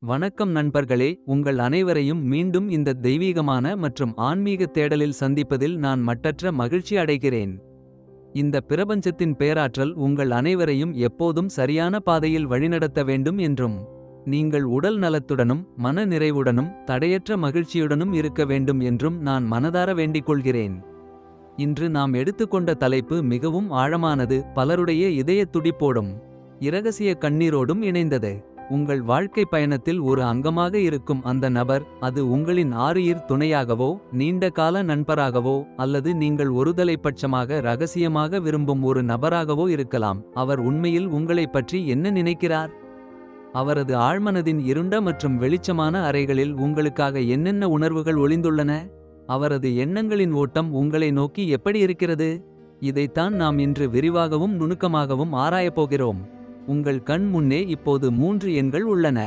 வணக்கம் நண்பர்களே உங்கள் அனைவரையும் மீண்டும் இந்த தெய்வீகமான மற்றும் ஆன்மீக தேடலில் சந்திப்பதில் நான் மட்டற்ற மகிழ்ச்சி அடைகிறேன். இந்த பிரபஞ்சத்தின் பேராற்றல் உங்கள் அனைவரையும் எப்போதும் சரியான பாதையில் வழிநடத்த வேண்டும் என்றும். நீங்கள் உடல் நலத்துடனும் மன நிறைவுடனும் தடையற்ற மகிழ்ச்சியுடனும் இருக்க வேண்டும் என்றும் நான் மனதார வேண்டிக் கொள்கிறேன். இன்று நாம் எடுத்துக்கொண்ட தலைப்பு மிகவும் ஆழமானது பலருடைய இதயத் துடிப்போடும். இரகசிய கண்ணீரோடும் இணைந்தது. உங்கள் வாழ்க்கை பயணத்தில் ஒரு அங்கமாக இருக்கும் அந்த நபர் அது உங்களின் ஆறுயிர் துணையாகவோ நீண்ட கால நண்பராகவோ அல்லது நீங்கள் ஒருதலைப்பட்சமாக ரகசியமாக விரும்பும் ஒரு நபராகவோ இருக்கலாம். அவர் உண்மையில் உங்களைப் பற்றி என்ன நினைக்கிறார்? அவரது ஆழ்மனதின் இருண்ட மற்றும் வெளிச்சமான அறைகளில் உங்களுக்காக என்னென்ன உணர்வுகள் ஒளிந்துள்ளன? அவரது எண்ணங்களின் ஓட்டம் உங்களை நோக்கி எப்படி இருக்கிறது? இதைத்தான் நாம் இன்று விரிவாகவும் நுணுக்கமாகவும் ஆராயப் போகிறோம். உங்கள் கண் முன்னே இப்போது மூன்று எண்கள் உள்ளன.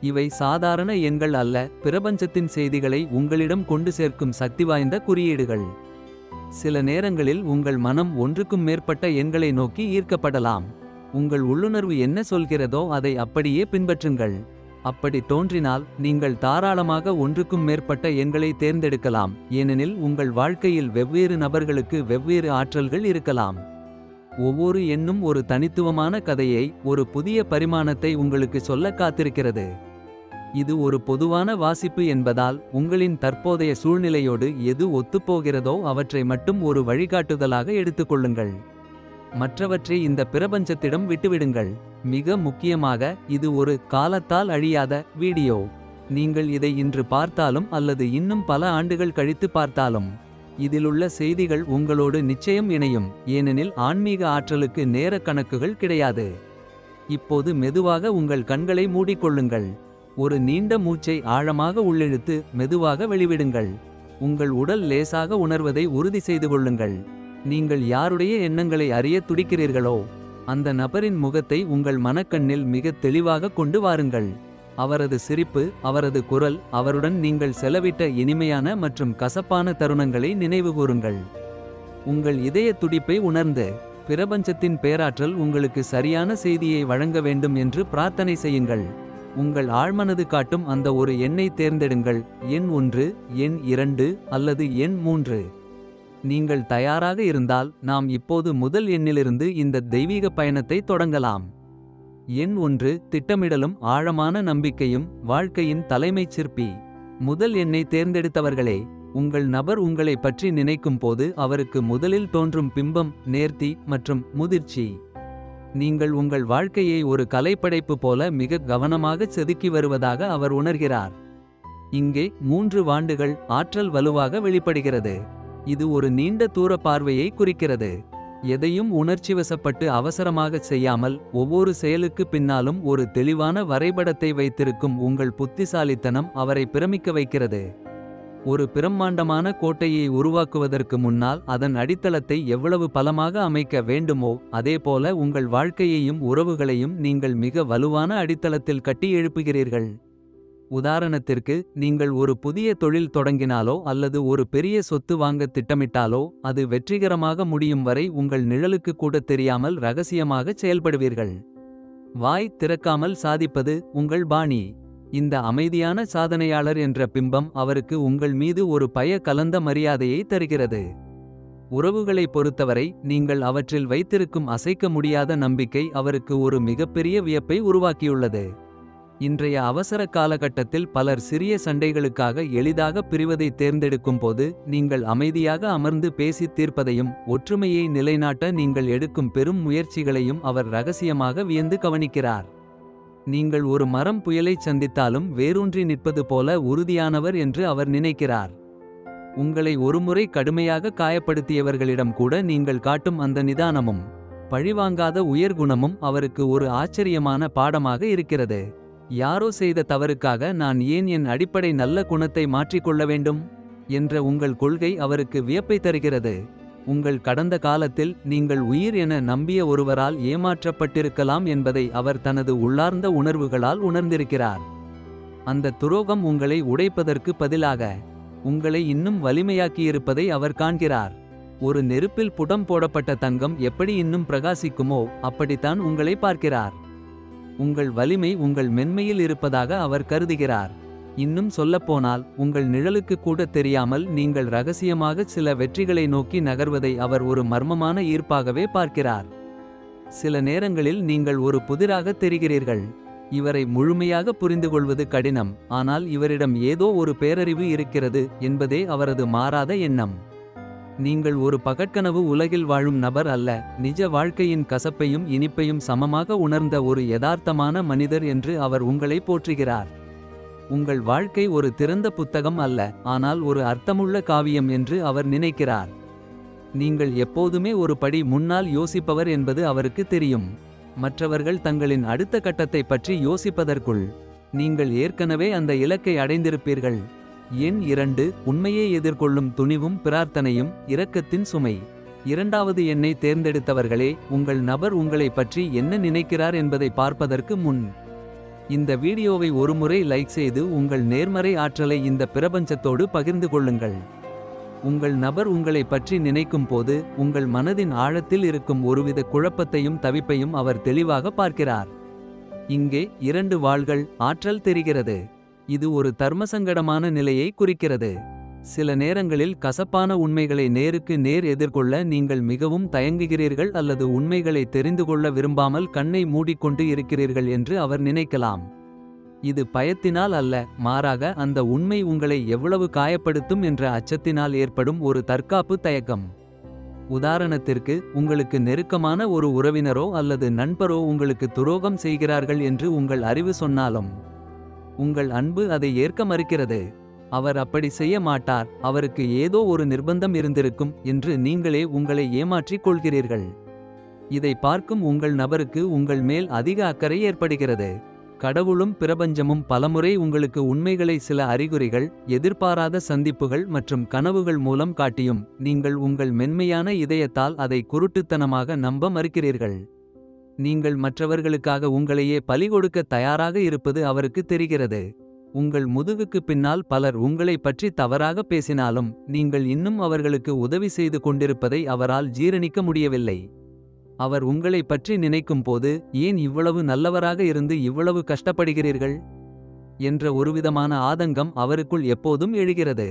இவை சாதாரண எண்கள் அல்ல பிரபஞ்சத்தின் செய்திகளை உங்களிடம் கொண்டு சேர்க்கும் சக்தி வாய்ந்த குறியீடுகள். சில நேரங்களில் உங்கள் மனம் ஒன்றுக்கும் மேற்பட்ட எண்களை நோக்கி ஈர்க்கப்படலாம். உங்கள் உள்ளுணர்வு என்ன சொல்கிறதோ அதை அப்படியே பின்பற்றுங்கள். அப்படி தோன்றினால் நீங்கள் தாராளமாக ஒன்றுக்கும் மேற்பட்ட எண்களை தேர்ந்தெடுக்கலாம் ஏனெனில் உங்கள் வாழ்க்கையில் வெவ்வேறு நபர்களுக்கு வெவ்வேறு ஆற்றல்கள் இருக்கலாம். ஒவ்வொரு எண்ணும் ஒரு தனித்துவமான கதையை ஒரு புதிய பரிமாணத்தை உங்களுக்கு சொல்ல காத்திருக்கிறது. இது ஒரு பொதுவான வாசிப்பு என்பதால் உங்களின் தற்போதைய சூழ்நிலையோடு எது ஒத்துப்போகிறதோ அவற்றை மட்டும் ஒரு வழிகாட்டுதலாக எடுத்துக்கொள்ளுங்கள். மற்றவற்றை இந்த பிரபஞ்சத்திடம் விட்டுவிடுங்கள். மிக முக்கியமாக இது ஒரு காலத்தால் அழியாத வீடியோ. நீங்கள் இதை இன்று பார்த்தாலும் அல்லது இன்னும் பல ஆண்டுகள் கழித்து பார்த்தாலும் இதிலுள்ள செய்திகள் உங்களோடு நிச்சயம் இணையும். ஏனெனில் ஆன்மீக ஆற்றலுக்கு நேர கணக்குகள் கிடையாது. இப்போது மெதுவாக உங்கள் கண்களை மூடிக்கொள்ளுங்கள். ஒரு நீண்ட மூச்சை ஆழமாக உள்ளிழுத்து மெதுவாக வெளிவிடுங்கள். உங்கள் உடல் லேசாக உணர்வதை உறுதி செய்து கொள்ளுங்கள். நீங்கள் யாருடைய எண்ணங்களை அறிய துடிக்கிறீர்களோ அந்த நபரின் முகத்தை உங்கள் மனக்கண்ணில் மிக தெளிவாக கொண்டு வாருங்கள். அவரது சிரிப்பு அவரது குரல் அவருடன் நீங்கள் செலவிட்ட இனிமையான மற்றும் கசப்பான தருணங்களை நினைவுகூருங்கள் உங்கள் இதய துடிப்பை உணர்ந்து பிரபஞ்சத்தின் பேராற்றல் உங்களுக்கு சரியான செய்தியை வழங்க வேண்டும் என்று பிரார்த்தனை செய்யுங்கள். உங்கள் ஆழ்மனது காட்டும் அந்த ஒரு எண்ணை தேர்ந்தெடுங்கள். எண் ஒன்று எண் இரண்டு அல்லது எண் மூன்று. நீங்கள் தயாராக இருந்தால் நாம் இப்போது முதல் எண்ணிலிருந்து இந்த தெய்வீக பயணத்தை தொடங்கலாம். எண் ஒன்று திட்டமிடலும் ஆழமான நம்பிக்கையும் வாழ்க்கையின் தலைமைச் சிற்பி. முதல் எண்ணை தேர்ந்தெடுத்தவர்களே உங்கள் நபர் உங்களை பற்றி நினைக்கும் போது அவருக்கு முதலில் தோன்றும் பிம்பம் நேர்த்தி மற்றும் முதிர்ச்சி. நீங்கள் உங்கள் வாழ்க்கையை ஒரு கலைப்படைப்பு போல மிக கவனமாக செதுக்கி வருவதாக அவர் உணர்கிறார். இங்கே மூன்று வாண்டுகள் ஆற்றல் வலுவாக வெளிப்படுகிறது. இது ஒரு நீண்ட தூர பார்வையை குறிக்கிறது. எதையும் உணர்ச்சிவசப்பட்டு அவசரமாக செய்யாமல் ஒவ்வொரு செயலுக்கு பின்னாலும் ஒரு தெளிவான வரைபடத்தை வைத்திருக்கும் உங்கள் புத்திசாலித்தனம் அவரை பிரமிக்க வைக்கிறது. ஒரு பிரம்மாண்டமான கோட்டையை உருவாக்குவதற்கு முன்னால் அதன் அடித்தளத்தை எவ்வளவு பலமாக அமைக்க வேண்டுமோ அதேபோல உங்கள் வாழ்க்கையையும் உறவுகளையும் நீங்கள் மிக வலுவான அடித்தளத்தில் கட்டி எழுப்புகிறீர்கள். உதாரணத்திற்கு நீங்கள் ஒரு புதிய தொழில் தொடங்கினாலோ அல்லது ஒரு பெரிய சொத்து வாங்க திட்டமிட்டாலோ அது வெற்றிகரமாக முடியும் வரை உங்கள் நிழலுக்கு கூட தெரியாமல் ரகசியமாகச் செயல்படுவீர்கள். வாய் திறக்காமல் சாதிப்பது உங்கள் பாணி. இந்த அமைதியான சாதனையாளர் என்ற பிம்பம் அவருக்கு உங்கள் மீது ஒரு பய கலந்த மரியாதையை தருகிறது. உறவுகளை பொறுத்தவரை நீங்கள் அவற்றில் வைத்திருக்கும் அசைக்க முடியாத நம்பிக்கை அவருக்கு ஒரு மிகப்பெரிய வியப்பை உருவாக்கியுள்ளது. இன்றைய அவசர காலகட்டத்தில் பலர் சிறிய சண்டைகளுக்காக எளிதாக பிரிவதை தேர்ந்தெடுக்கும் போது நீங்கள் அமைதியாக அமர்ந்து பேசி தீர்ப்பதையும் ஒற்றுமையை நிலைநாட்ட நீங்கள் எடுக்கும் பெரும் முயற்சிகளையும் அவர் ரகசியமாக வியந்து கவனிக்கிறார். நீங்கள் ஒரு மரம் புயலை சந்தித்தாலும் வேரூன்றி நிற்பது போல உறுதியானவர் என்று அவர் நினைக்கிறார். உங்களை ஒருமுறை கடுமையாக காயப்படுத்தியவர்களிடம் கூட நீங்கள் காட்டும் அந்த நிதானமும் பழிவாங்காத உயர்குணமும் அவருக்கு ஒரு ஆச்சரியமான பாடமாக இருக்கிறது. யாரோ செய்த தவறுக்காக நான் ஏன் என் அடிப்படை நல்ல குணத்தை மாற்றிக்கொள்ள வேண்டும்? என்ற உங்கள் கொள்கை அவருக்கு வியப்பை தருகிறது. உங்கள் கடந்த காலத்தில் நீங்கள் உயிர் என நம்பிய ஒருவரால் ஏமாற்றப்பட்டிருக்கலாம் என்பதை அவர் தனது உள்ளார்ந்த உணர்வுகளால் உணர்ந்திருக்கிறார். அந்த துரோகம் உங்களை உடைப்பதற்கு பதிலாக உங்களை இன்னும் வலிமையாக்கியிருப்பதை அவர் காண்கிறார். ஒரு நெருப்பில் புடம் போடப்பட்ட தங்கம் எப்படி இன்னும் பிரகாசிக்குமோ அப்படித்தான் உங்களை பார்க்கிறார். உங்கள் வலிமை உங்கள் மென்மையில் இருப்பதாக அவர் கருதுகிறார். இன்னும் சொல்லப்போனால் உங்கள் நிழலுக்கு கூட தெரியாமல் நீங்கள் ரகசியமாக சில வெற்றிகளை நோக்கி நகர்வதை அவர் ஒரு மர்மமான ஈர்ப்பாகவே பார்க்கிறார். சில நேரங்களில் நீங்கள் ஒரு புதிராக தெரிகிறீர்கள். இவரை முழுமையாக புரிந்துகொள்வது கடினம் ஆனால் இவரிடம் ஏதோ ஒரு பேரறிவு இருக்கிறது என்பதே அவரது மாறாத எண்ணம். நீங்கள் ஒரு பகற்கனவு உலகில் வாழும் நபர் அல்ல நிஜ வாழ்க்கையின் கசப்பையும் இனிப்பையும் சமமாக உணர்ந்த ஒரு யதார்த்தமான மனிதர் என்று அவர் உங்களை போற்றுகிறார். உங்கள் வாழ்க்கை ஒரு திறந்த புத்தகம் அல்ல ஆனால் ஒரு அர்த்தமுள்ள காவியம் என்று அவர் நினைக்கிறார். நீங்கள் எப்போதுமே ஒரு படி முன்னால் யோசிப்பவர் என்பது அவருக்கு தெரியும். மற்றவர்கள் தங்களின் அடுத்த கட்டத்தை பற்றி யோசிப்பதற்குள் நீங்கள் ஏற்கனவே அந்த இலக்கை அடைந்திருப்பீர்கள். எண் இரண்டு உண்மையை எதிர்கொள்ளும் துணிவும் பிரார்த்தனையும் இரக்கத்தின் சுமை. இரண்டாவது எண்ணை தேர்ந்தெடுத்தவர்களே உங்கள் நபர் உங்களை பற்றி என்ன நினைக்கிறார் என்பதை பார்ப்பதற்கு முன். இந்த வீடியோவை ஒருமுறை லைக் செய்து உங்கள் நேர்மறை ஆற்றலை இந்த பிரபஞ்சத்தோடு பகிர்ந்து கொள்ளுங்கள். உங்கள் நபர் உங்களை பற்றி நினைக்கும் போது உங்கள் மனதின் ஆழத்தில் இருக்கும் ஒருவித குழப்பத்தையும் தவிப்பையும் அவர் தெளிவாக பார்க்கிறார். இங்கே இரண்டு வாள்கள் ஆற்றல் தெரிகிறது. இது ஒரு தர்மசங்கடமான நிலையை குறிக்கிறது. சில நேரங்களில் கசப்பான உண்மைகளை நேருக்கு நேர் எதிர்கொள்ள நீங்கள் மிகவும் தயங்குகிறீர்கள் அல்லது உண்மைகளை தெரிந்து கொள்ள விரும்பாமல் கண்ணை மூடிக்கொண்டு இருக்கிறீர்கள் என்று அவர் நினைக்கலாம். இது பயத்தினால் அல்ல மாறாக அந்த உண்மை உங்களை எவ்வளவு காயப்படுத்தும் என்ற அச்சத்தினால் ஏற்படும் ஒரு தற்காப்பு தயக்கம். உதாரணத்திற்கு உங்களுக்கு நெருக்கமான ஒரு உறவினரோ அல்லது நண்பரோ உங்களுக்கு துரோகம் செய்கிறார்கள் என்று உங்கள் அறிவு சொன்னாலும். உங்கள் அன்பு அதை ஏற்க மறுக்கிறது. அவர் அப்படி செய்ய மாட்டார். அவருக்கு ஏதோ ஒரு நிர்பந்தம் இருந்திருக்கும் என்று நீங்களே உங்களை ஏமாற்றிக் கொள்கிறீர்கள். இதை பார்க்கும் உங்கள் நபருக்கு உங்கள் மேல் அதிக அக்கறை ஏற்படுகிறது. கடவுளும் பிரபஞ்சமும் பலமுறை உங்களுக்கு உண்மைகளை சில அறிகுறிகள் எதிர்பாராத சந்திப்புகள் மற்றும் கனவுகள் மூலம் காட்டியும் நீங்கள் உங்கள் மென்மையான இதயத்தால் அதை குருட்டுத்தனமாக நம்ப மறுக்கிறீர்கள். நீங்கள் மற்றவர்களுக்காக உங்களையே பலி கொடுக்க தயாராக இருப்பது அவருக்கு தெரிகிறது. உங்கள் முதுகுக்கு பின்னால் பலர் உங்களை பற்றி தவறாக பேசினாலும் நீங்கள் இன்னும் அவர்களுக்கு உதவி செய்து கொண்டிருப்பதை அவரால் ஜீரணிக்க முடியவில்லை. அவர் உங்களை பற்றி நினைக்கும் போது ஏன் இவ்வளவு நல்லவராக இருந்து இவ்வளவு கஷ்டப்படுகிறீர்கள்? என்ற ஒருவிதமான ஆதங்கம் அவருக்குள் எப்போதும் எழுகிறது.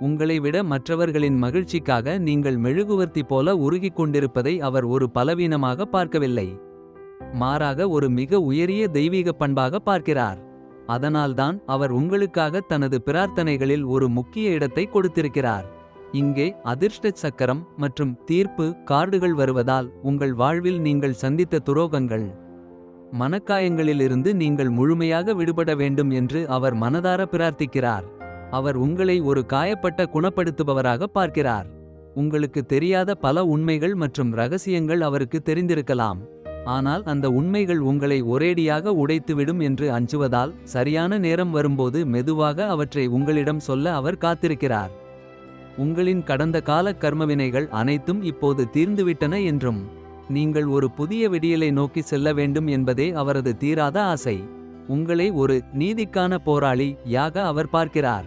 உங்களை விட மற்றவர்களின் மகிழ்ச்சிக்காக நீங்கள் மெழுகுவர்த்தி போல உருகிக் கொண்டிருப்பதை அவர் ஒரு பலவீனமாக பார்க்கவில்லை. மாறாக ஒரு மிக உயரிய தெய்வீக பண்பாக பார்க்கிறார். அதனால்தான் அவர் உங்களுக்காக தனது பிரார்த்தனைகளில் ஒரு முக்கிய இடத்தை கொடுத்திருக்கிறார். இங்கே அதிர்ஷ்ட சக்கரம் மற்றும் தீர்ப்பு கார்டுகள் வருவதால் உங்கள் வாழ்வில் நீங்கள் சந்தித்த துரோகங்கள் மனக்காயங்களிலிருந்து நீங்கள் முழுமையாக விடுபட வேண்டும் என்று அவர் மனதார பிரார்த்திக்கிறார். அவர் உங்களை ஒரு காயப்பட்ட குணப்படுத்துபவராக பார்க்கிறார். உங்களுக்கு தெரியாத பல உண்மைகள் மற்றும் ரகசியங்கள் அவருக்கு தெரிந்திருக்கலாம். ஆனால் அந்த உண்மைகள் உங்களை ஒரேடியாக உடைத்துவிடும் என்று அஞ்சுவதால் சரியான நேரம் வரும்போது மெதுவாக அவற்றை உங்களிடம் சொல்ல அவர் காத்திருக்கிறார். உங்களின் கடந்த கால கர்மவினைகள் அனைத்தும் இப்போது தீர்ந்துவிட்டன என்றும் நீங்கள் ஒரு புதிய விடியலை நோக்கி செல்ல வேண்டும் என்பதே அவரது தீராத ஆசை. உங்களை ஒரு நீதிக்கான போராளி யாக அவர் பார்க்கிறார்.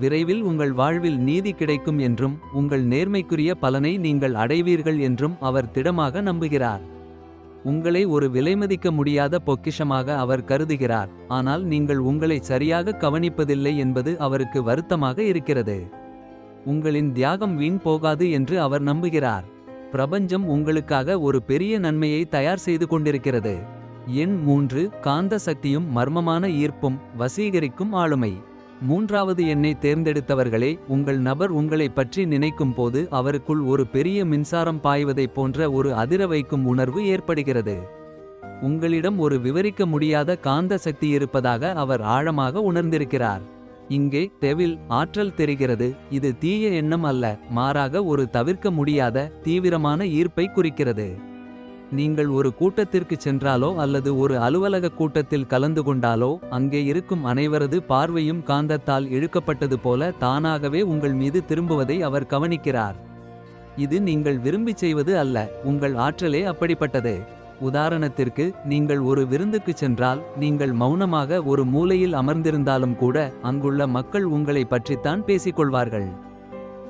விரைவில் உங்கள் வாழ்வில் நீதி கிடைக்கும் என்றும் உங்கள் நேர்மைக்குரிய பலனை நீங்கள் அடைவீர்கள் என்றும் அவர் திடமாக நம்புகிறார். உங்களை ஒரு விலைமதிக்க முடியாத பொக்கிஷமாக அவர் கருதுகிறார். ஆனால் நீங்கள் உங்களை சரியாக கவனிப்பதில்லை என்பது அவருக்கு வருத்தமாக இருக்கிறது. உங்களின் தியாகம் வீண் போகாது என்று அவர் நம்புகிறார். பிரபஞ்சம் உங்களுக்காக ஒரு பெரிய நன்மையை தயார் செய்து கொண்டிருக்கிறது. எண் மூன்று காந்த சக்தியும் மர்மமான ஈர்ப்பும் வசீகரிக்கும் ஆளுமை. மூன்றாவது எண்ணை தேர்ந்தெடுத்தவர்களே உங்கள் நபர் உங்களை பற்றி நினைக்கும் போது அவருக்குள் ஒரு பெரிய மின்சாரம் பாய்வதைப் போன்ற ஒரு அதிர வைக்கும் உணர்வு ஏற்படுகிறது. உங்களிடம் ஒரு விவரிக்க முடியாத காந்த சக்தி இருப்பதாக அவர் ஆழமாக உணர்ந்திருக்கிறார். இங்கே தெவில் ஆற்றல் தெரிகிறது இது தீய எண்ணம் அல்ல மாறாக ஒரு தவிர்க்க முடியாத தீவிரமான ஈர்ப்பை குறிக்கிறது. நீங்கள் ஒரு கூட்டத்திற்கு சென்றாலோ அல்லது ஒரு அலுவலக கூட்டத்தில் கலந்து கொண்டாலோ அங்கே இருக்கும் அனைவரது பார்வையும் காந்தத்தால் இழுக்கப்பட்டது போல தானாகவே உங்கள் மீது திரும்புவதை அவர் கவனிக்கிறார். இது நீங்கள் விரும்பி செய்வது அல்ல உங்கள் ஆற்றலே அப்படிப்பட்டது. உதாரணத்திற்கு நீங்கள் ஒரு விருந்துக்கு சென்றால் நீங்கள் மௌனமாக ஒரு மூலையில் அமர்ந்திருந்தாலும் கூட அங்குள்ள மக்கள் உங்களை பற்றித்தான் பேசிக்கொள்வார்கள்.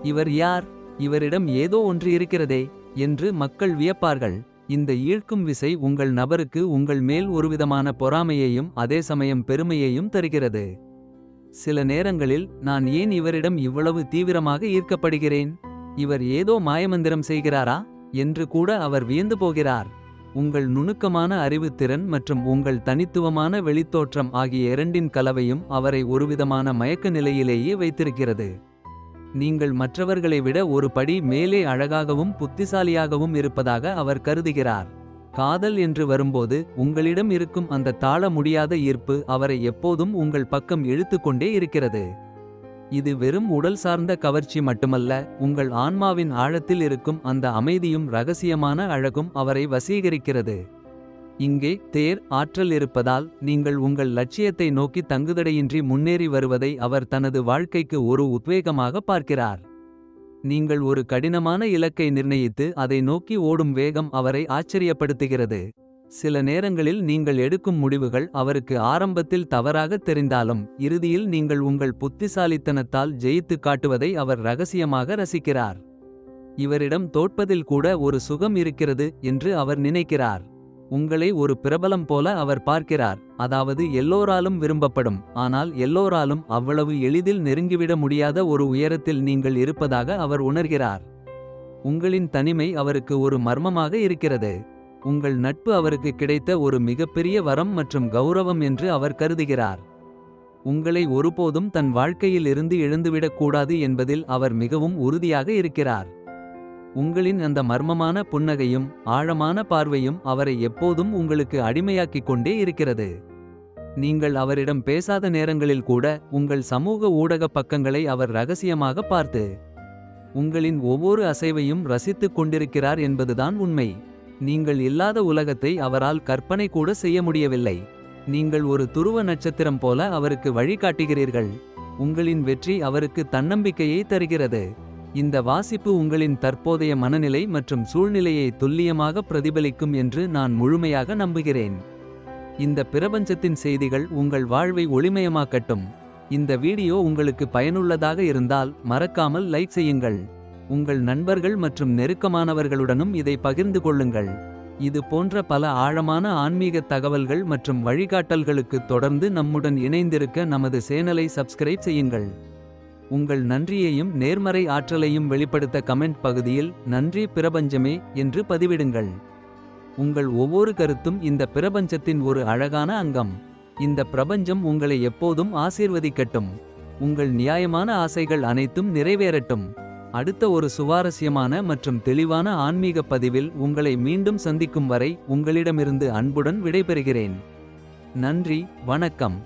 இவர் யார்? இவரிடம் ஏதோ ஒன்று இருக்கிறதே என்று மக்கள் வியப்பார்கள். இந்த ஈழ்க்கும் விசை உங்கள் நபருக்கு உங்கள் மேல் ஒருவிதமான பொறாமையையும் அதே சமயம் பெருமையையும் தருகிறது. சில நேரங்களில் நான் ஏன் இவரிடம் இவ்வளவு தீவிரமாக ஈர்க்கப்படுகிறேன்? இவர் ஏதோ மாயமந்திரம் செய்கிறாரா? என்று கூட அவர் வியந்து போகிறார். உங்கள் நுணுக்கமான அறிவுத்திறன் மற்றும் உங்கள் தனித்துவமான வெளித்தோற்றம் ஆகிய இரண்டின் கலவையும் அவரை ஒருவிதமான மயக்க நிலையிலேயே வைத்திருக்கிறது. நீங்கள் மற்றவர்களை விட ஒரு படி மேலே அழகாகவும் புத்திசாலியாகவும் இருப்பதாக அவர் கருதுகிறார். காதல் என்று வரும்போது உங்களிடம் இருக்கும் அந்த தாழ முடியாத ஈர்ப்பு அவரை எப்போதும் உங்கள் பக்கம் இழுத்துக்கொண்டே இருக்கிறது. இது வெறும் உடல் சார்ந்த கவர்ச்சி மட்டுமல்ல உங்கள் ஆன்மாவின் ஆழத்தில் இருக்கும் அந்த அமைதியும் ரகசியமான அழகும் அவரை வசீகரிக்கிறது. இங்கே தேர் ஆற்றல் இருப்பதால் நீங்கள் உங்கள் லட்சியத்தை நோக்கி தங்குதடையின்றி முன்னேறி வருவதை அவர் தனது வாழ்க்கைக்கு ஒரு உத்வேகமாக பார்க்கிறார். நீங்கள் ஒரு கடினமான இலக்கை நிர்ணயித்து அதை நோக்கி ஓடும் வேகம் அவரை ஆச்சரியப்படுத்துகிறது. சில நேரங்களில் நீங்கள் எடுக்கும் முடிவுகள் அவருக்கு ஆரம்பத்தில் தவறாகத் தெரிந்தாலும் இறுதியில் நீங்கள் உங்கள் புத்திசாலித்தனத்தால் ஜெயித்துக் காட்டுவதை அவர் ரகசியமாக ரசிக்கிறார். இவரிடம் தோற்பதில் கூட ஒரு சுகம் இருக்கிறது என்று அவர் நினைக்கிறார். உங்களை ஒரு பிரபலம் போல அவர் பார்க்கிறார். அதாவது எல்லோராலும் விரும்பப்படும். ஆனால் எல்லோராலும் அவ்வளவு எளிதில் நெருங்கிவிட முடியாத ஒரு உயரத்தில் நீங்கள் இருப்பதாக அவர் உணர்கிறார். உங்களின் தனிமை அவருக்கு ஒரு மர்மமாக இருக்கிறது. உங்கள் நட்பு அவருக்கு கிடைத்த ஒரு மிகப்பெரிய வரம் மற்றும் கௌரவம் என்று அவர் கருதுகிறார். உங்களை ஒருபோதும் தன் வாழ்க்கையில் இருந்து இழந்துவிடக் கூடாது என்பதில் அவர் மிகவும் உறுதியாக இருக்கிறார். உங்களின் அந்த மர்மமான புன்னகையும் ஆழமான பார்வையும் அவரை எப்போதும் உங்களுக்கு அடிமையாக்கிக் கொண்டே இருக்கிறது. நீங்கள் அவரிடம் பேசாத நேரங்களில் கூட உங்கள் சமூக ஊடக பக்கங்களை அவர் ரகசியமாக பார்த்து உங்களின் ஒவ்வொரு அசைவையும் ரசித்துக் கொண்டிருக்கிறார் என்பதுதான் உண்மை. நீங்கள் இல்லாத உலகத்தை அவரால் கற்பனை கூட செய்ய முடியவில்லை. நீங்கள் ஒரு துருவ நட்சத்திரம் போல அவருக்கு வழிகாட்டுகிறீர்கள். உங்களின் வெற்றி அவருக்கு தன்னம்பிக்கையை தருகிறது. இந்த வாசிப்பு உங்களின் தற்போதைய மனநிலை மற்றும் சூழ்நிலையை துல்லியமாக பிரதிபலிக்கும் என்று நான் முழுமையாக நம்புகிறேன். இந்த பிரபஞ்சத்தின் செய்திகள் உங்கள் வாழ்வை ஒளிமயமாக்கட்டும். இந்த வீடியோ உங்களுக்கு பயனுள்ளதாக இருந்தால் மறக்காமல் லைக் செய்யுங்கள். உங்கள் நண்பர்கள் மற்றும் நெருக்கமானவர்களுடனும் இதை பகிர்ந்து கொள்ளுங்கள். இது போன்ற பல ஆழமான ஆன்மீக தகவல்கள் மற்றும் வழிகாட்டல்களுக்கு தொடர்ந்து நம்முடன் இணைந்திருக்க நமது சேனலை சப்ஸ்கிரைப் செய்யுங்கள். உங்கள் நன்றியையும் நேர்மறை ஆற்றலையும் வெளிப்படுத்த கமெண்ட் பகுதியில் நன்றி பிரபஞ்சமே என்று பதிவிடுங்கள். உங்கள் ஒவ்வொரு கருத்தும் இந்த பிரபஞ்சத்தின் ஒரு அழகான அங்கம். இந்த பிரபஞ்சம் உங்களை எப்போதும் ஆசீர்வதிக்கட்டும். உங்கள் நியாயமான ஆசைகள் அனைத்தும் நிறைவேறட்டும். அடுத்த ஒரு சுவாரஸ்யமான மற்றும் தெளிவான ஆன்மீக பதிவில் உங்களை மீண்டும் சந்திக்கும் வரை உங்களிடமிருந்து அன்புடன் விடைபெறுகிறேன். நன்றி வணக்கம்.